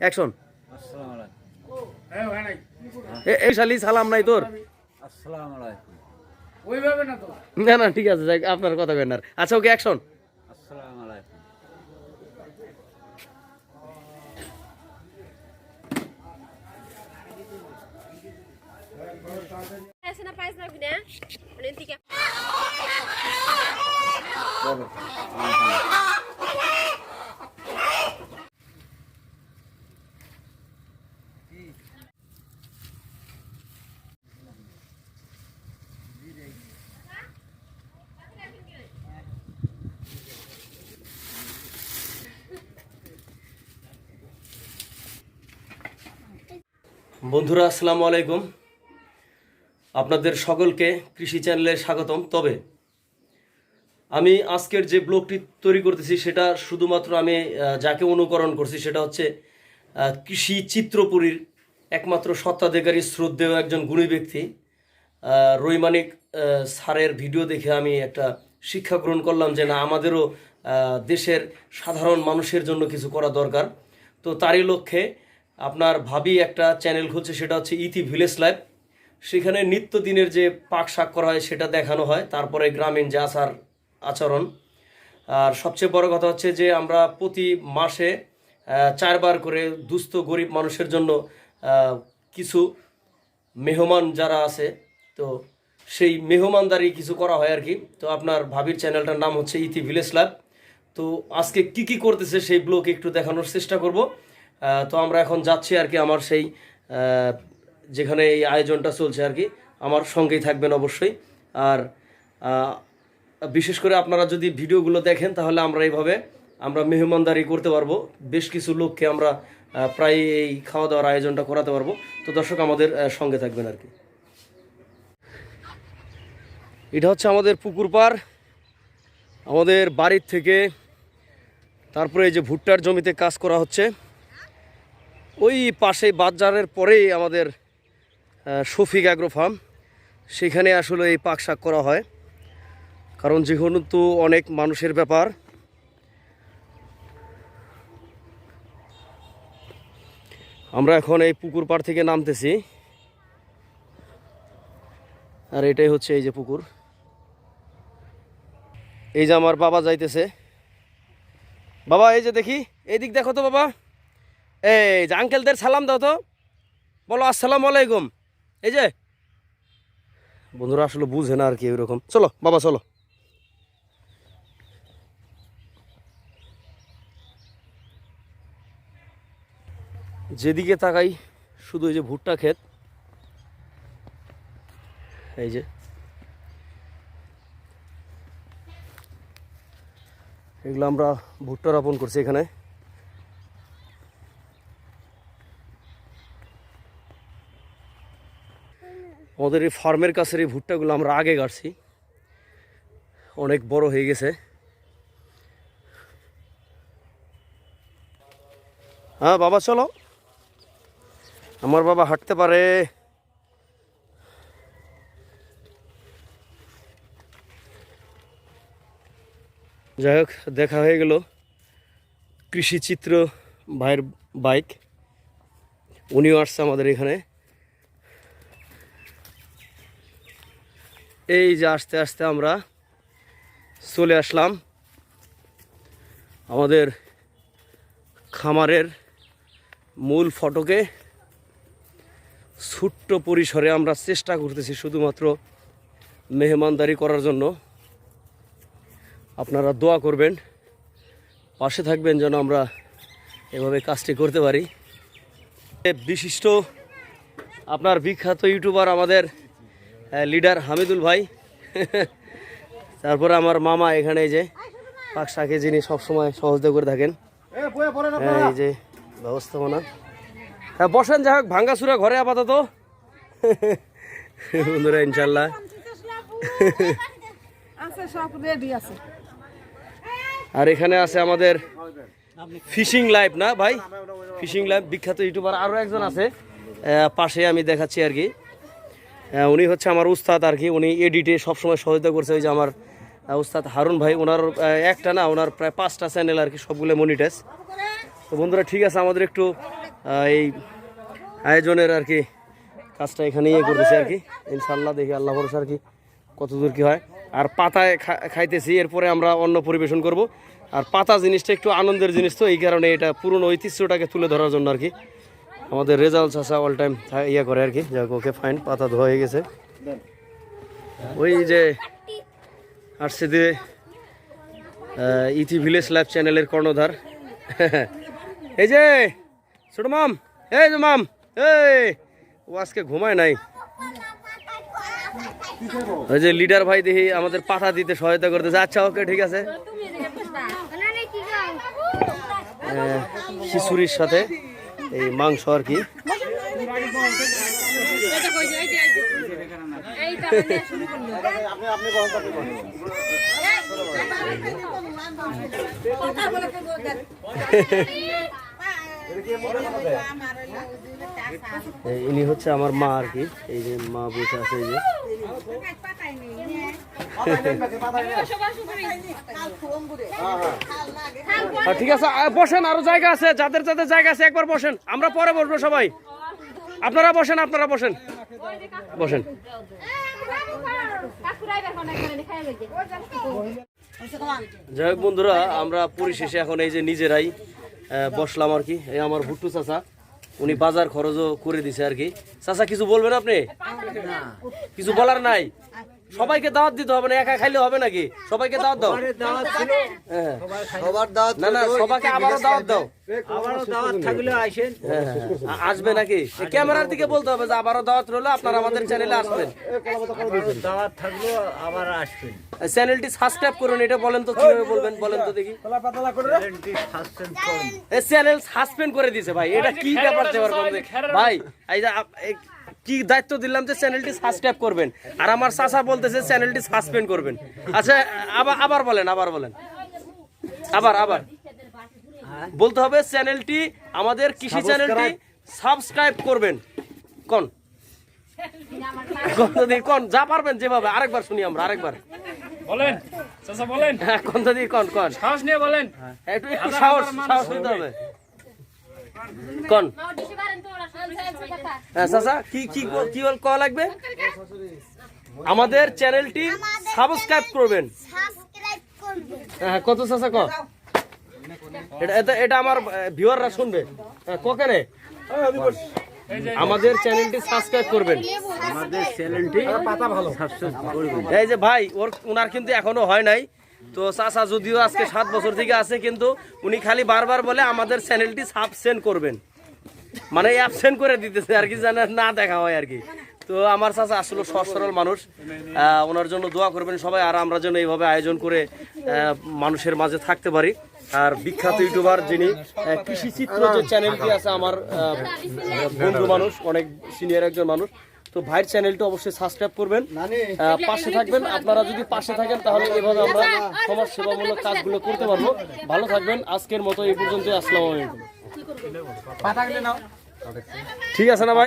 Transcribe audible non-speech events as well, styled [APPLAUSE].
Action এই শালি সালাম নাই তোর? না না ঠিক আছে আপনার কথা কেন আর। আচ্ছা ওকে অ্যাকশন আসসালামু Essa na página, né? Olha, বন্ধুরা, আসসালামু আলাইকুম। আপনাদের সকলকে কৃষি চ্যানেলে স্বাগতম। তবে আমি আজকের যে ব্লগটি তৈরি করতেছি, সেটা শুধুমাত্র আমি যাকে অনুকরণ করছি, সেটা হচ্ছে কৃষি চিত্রপুরীর একমাত্র সত্ত্বাধিকারী শ্রদ্ধেয় একজন গুণী ব্যক্তি রৈমানিক স্যারের ভিডিও দেখে আমি একটা শিক্ষা গ্রহণ করলাম যে, না, আমাদেরও দেশের সাধারণ মানুষের জন্য কিছু করা দরকার। তো তারই লক্ষ্যে আপনার ভাবি একটা চ্যানেল খুলছে, সেটা হচ্ছে ইতি ভিলেজ লাইফ সেখানে নিত্যদিনের যে পাক শাক করা হয়, সেটা দেখানো হয়, তারপরে গ্রামীণ যে আচার, আচরণ। আর সবচেয়ে বড় কথা হচ্ছে যে, আমরা প্রতি মাসে চারবার করে দুস্থ, গরিব মানুষের জন্য কিছু মেহমান যারা আছে, তো সেই মেহমানদারি কিছু করা হয় আর কি তো আপনার ভাবির চ্যানেলটার নাম হচ্ছে ইতি ভিলেজ ল্যাব তো আজকে কি কি করতেছে, সেই ব্লগ একটু দেখানোর চেষ্টা করব। তো আমরা এখন যাচ্ছি আর কি আমার সেই যেখানে এই আয়োজনটা চলছে আর কি, আমার সঙ্গেই থাকবেন অবশ্যই। আর বিশেষ করে আপনারা যদি ভিডিওগুলো দেখেন তাহলে আমরা এইভাবে, আমরা মেহমানদারি করতে পারব। বেশ কিছু লোককে আমরা প্রায় এই খাওয়া দাওয়ার আয়োজনটা করাতে পারব। তো দর্শক আমাদের সঙ্গে থাকবেন আর কি। এটা হচ্ছে আমাদের পুকুর পাড় আমাদের বাড়ির থেকে তারপরে এই যে ভুট্টার জমিতে কাজ করা হচ্ছে। ওই পাশে বাজারের পরেই আমাদের শফিক অ্যাগ্রো ফার্ম সেখানে আসলে এই পাক শাক করা হয়। কারণ যেহেতু অনেক মানুষের ব্যাপার। আমরা এখন এই পুকুর পাড় থেকে নামতেছি। আর এটাই হচ্ছে এই যে পুকুর। এই যে আমার বাবা যাইতেছে। বাবা, এই যে দেখি, এই দিক দেখো তো বাবা। এই যে আঙ্কেলদের সালাম দাও তো। বলো, আসসালামু আলাইকুম। এই যে। বন্ধুরা, আসলে বুঝে না আর কি ওইরকম চলো, বাবা, চলো। যেদিকে তাকাই, শুধু এই যে ভুট্টা ক্ষেত। এই যে। এগুলো আমরা ভুট্টা রোপণ করছি এখানে। আমাদের এই ফার্মের কাছের এই ভুট্টাগুলো আমরা আগে গাড়ছি। অনেক বড় হয়ে গেছে। হ্যাঁ বাবা, চলো। আমার বাবা হাঁটতে পারে। যাই হোক, দেখা হয়ে গেল। কৃষি চিত্র ভাইয়ের বাইক। উনিও আসছে আমাদের এখানে। এই যে আস্তে আস্তে আমরা চলে আসলাম আমাদের খামারের মূল ফটকে। ছোট্ট পরিসরে আমরা চেষ্টা করতেছি শুধুমাত্র মেহমানদারি করার জন্য। আপনারা দোয়া করবেন, পাশে থাকবেন যেন আমরা এভাবে কাজটি করতে পারি। বিশিষ্ট আপনার বিখ্যাত ইউটিউবার আমাদের লিডার হামিদুল ভাই। তারপরে আমার মামা এখানে এই যে পাক শাকে যিনি সবসময় সহযোগিতা করে থাকেন। হ্যাঁ, এই যে ব্যবস্থাপনা। হ্যাঁ বসেন যাই হোক ভাঙ্গাসুরা ঘরে আপাতত। বন্ধুরা ইনশাল্লাহ আছে সব রেডি আছে। আর এখানে আছে আমাদের ফিশিং লাইভ না ভাই? ফিশিং লাইভ বিখ্যাত ইউটিউবার আরও একজন আছে। পাশে আমি দেখাচ্ছি আর কি। উনি হচ্ছে আমার উস্তাদ আর কি। উনি এডিটে সবসময় সহায়তা করছে ওই যে আমার উস্তাদ হারুন ভাই। ওনার একটা না ওনার প্রায় পাঁচটা চ্যানেল আর কি, সবগুলো মনিটাইজ তো বন্ধুরা, ঠিক আছে, আমাদের একটু এই আয়োজনের আর কি কাজটা এখানে ইয়ে করতেছি আর কি। ইনশাল্লাহ দেখি, আল্লাহ ভরসা আর কি কত দূর কি হয়। আর পাতায় খাইতেছি, এরপরে আমরা অন্ন পরিবেশন করব। আর পাতা জিনিসটা একটু আনন্দের জিনিস তো, এই কারণে এটা পুরনো ঐতিহ্যটাকে তুলে ধরার জন্য আর কি। আমাদের রেজাল্ট আসা অল টাইম ইয়ে করে আর কি যাক ওকে ফাইন পাতা ধোয়া হয়ে গেছে। ওই যে আসছে দিয়ে ইথি ভিলেজ লাইফ চ্যানেলের কর্ণধার। [LAUGHS] এই যে ছোট মাম এই যে মাম এই ও আজকে ঘুমায় নাই। ওই যে লিডার ভাই দেখি আমাদের পাঠা দিতে সহায়তা করতেছে। আচ্ছা ওকে ঠিক আছে। খিচুড়ির সাথে। এই মাংস আর কি। ইনি হচ্ছে আমার মা আর কি। এই যে মা বসে আছে এই যে। ঠিক আছে বসেন, আরও জায়গা আছে, যাদের যাদের জায়গা আছে, একবার বসেন। আমরা পরে বসবো সবাই। আপনারা বসেন আপনারা বসেন। বসেন। যাই হোক বন্ধুরা, আমরা পরিশেষে এখন এই যে নিজেরাই বসলাম আর কি। এই আমার ভুট্টু চাচা। উনি বাজার খরচও করে দিছে আর কি। চাচা কিছু বলবেন আপনি? কিছু বলার নাই? সবাইকে দাওয়াত দিতে হবে না একা খাইলে হবে নাকি? সবাইকে দাওয়াত দাও। দাওয়াত হ্যাঁ। সবার দাওয়াত না না সবাইকে আবারও দাওয়াত দাও। আবারও দাওয়াত থাকলে আসেন। হ্যাঁ, আসবে নাকি? ক্যামেরার দিকে বলতে হবে যে আবারও দাওয়াত রইল আপনারা আমাদের চ্যানেলে আসবেন। দাওয়াত থাকল আবার আসবেন। চ্যানেলটি সাবস্ক্রাইব করুন এটা বলেন তো কীভাবে বলবেন বলেন তো দেখি। চ্যানেলটি সাবস্ক্রাইব করুন। এই চ্যানেল সাসপেন্ড করে দিয়েছে ভাই এটা কি ব্যাপার ভাই এই যে এই কি দায়িত্ব দিলাম যে চ্যানেলটি সাবস্ক্রাইব করবেন? আর আমার চাচা বলতেছে চ্যানেলটি সাসপেন্ড করবেন। আচ্ছা আবার আবার বলেন আবার বলেন। আবার আবার। বলতে হবে চ্যানেলটি আমাদের কৃষি চ্যানেলটি সাবস্ক্রাইব করবেন। কোন? কোন কোন? যা পারবেন যেভাবে। আরেকবার শুনি আমরা আরেকবার। বলেন চাচা বলেন। হ্যাঁ কোন দিদি কোন কোন? সাহস নিয়ে বলেন। একটু একটু সাহস সাহস হবে। কোন? হ্যাঁ চাচা কি কি কি বল কওয়া লাগবে? আমাদের চ্যানেলটি সাবস্ক্রাইব করবেন। হ্যাঁ কত চাচা ক? এটা এটা- আমার ভিউয়াররা শুনবে। হ্যাঁ ককেনে আমাদের চ্যানেলটি সাবস্ক্রাইব করবেন। আমাদের চ্যানেলটি পাতা ভালো এই যে ভাই ওর ওনার কিন্তু এখনও হয় নাই। তো চাচা যদিও আজকে সাত বছর থেকে আছে কিন্তু উনি খালি বারবার বলে আমাদের চ্যানেলটি সাবসেন্ড করবেন। মানে অ্যাবসেন্ট করে দিতেছে আর কি জানে না দেখা হয় আর কি। তো আমার চাচা আসলে সহজ সরল মানুষ। ওনার জন্য দোয়া করবেন সবাই, আর আমরা যেন এইভাবে আয়োজন করে মানুষের মাঝে থাকতে পারি। আর বিখ্যাত ইউটিউবার যিনি কৃষি চিত্র যে চ্যানেলটি আছে আমার বন্ধু মানুষ, অনেক সিনিয়র একজন মানুষ, তো ভাইয়ের চ্যানেলটা অবশ্যই সাবস্ক্রাইব করবেন। পাশে থাকবেন। আপনারা যদি পাশে থাকেন, তাহলে এভাবে আমরা সমাজ সেবামূলক কাজগুলো করতে পারব। ভালো থাকবেন। আজকের মতো এই পর্যন্ত আসসালামু আলাইকুম। ঠিক আছে না ভাই?